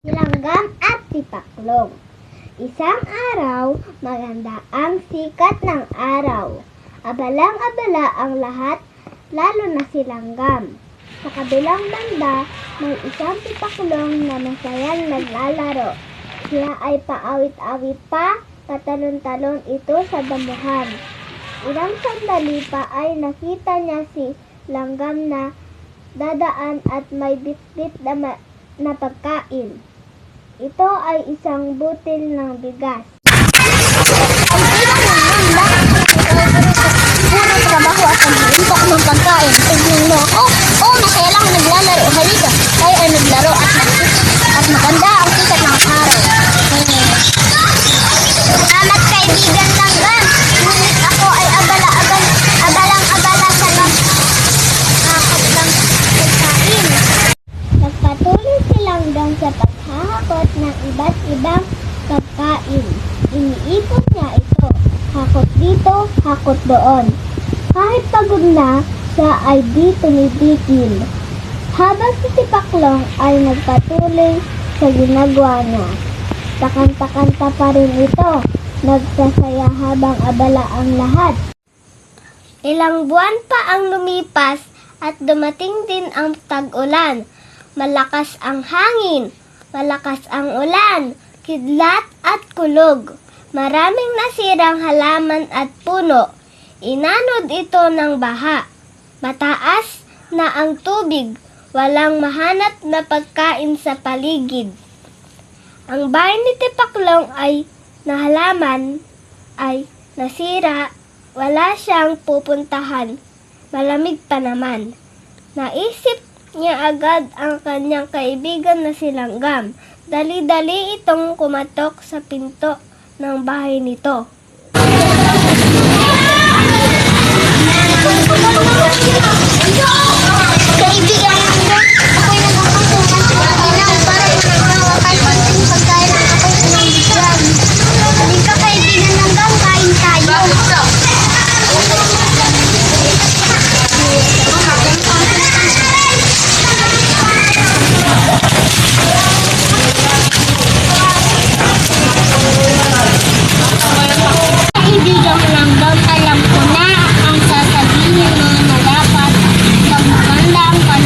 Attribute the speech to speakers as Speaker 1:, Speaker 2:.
Speaker 1: Langgam at tipaklong. Isang araw, maganda ang sikat ng araw. Abalang-abala ang lahat, lalo na si Langgam. Sa kabilang banda, may isang tipaklong na masayang naglalaro. Siya ay paawit-awit pa, patalon-talon ito sa damuhan. Ilang sandali pa ay nakita niya si Langgam na dadaan at may bitbit na, na pagkain. Ito ay isang butil ng bigas. Iba't ibang pagkain. Iniikot niya ito. Hakot dito, hakot doon. Kahit pagod na, siya ay di tumitigil. Habang si Tipaklong ay nagpatuloy sa ginagawa niya. Takanta-kanta pa rin ito. Nagsasaya habang abala ang lahat. Ilang buwan pa ang lumipas at dumating din ang tag-ulan. Malakas ang hangin, malakas ang ulan, kidlat at kulog. Maraming nasirang halaman at puno. Inanod ito ng baha. Mataas na ang tubig, walang mahanap na pagkain sa paligid. Ang bahay ni Tipaklong ay na halaman ay nasira, wala siyang pupuntahan. Malamig pa naman. Naisip niya agad ang kanyang kaibigan na si Langgam. Dali-dali itong kumatok sa pinto ng bahay nito.
Speaker 2: Yo! างไป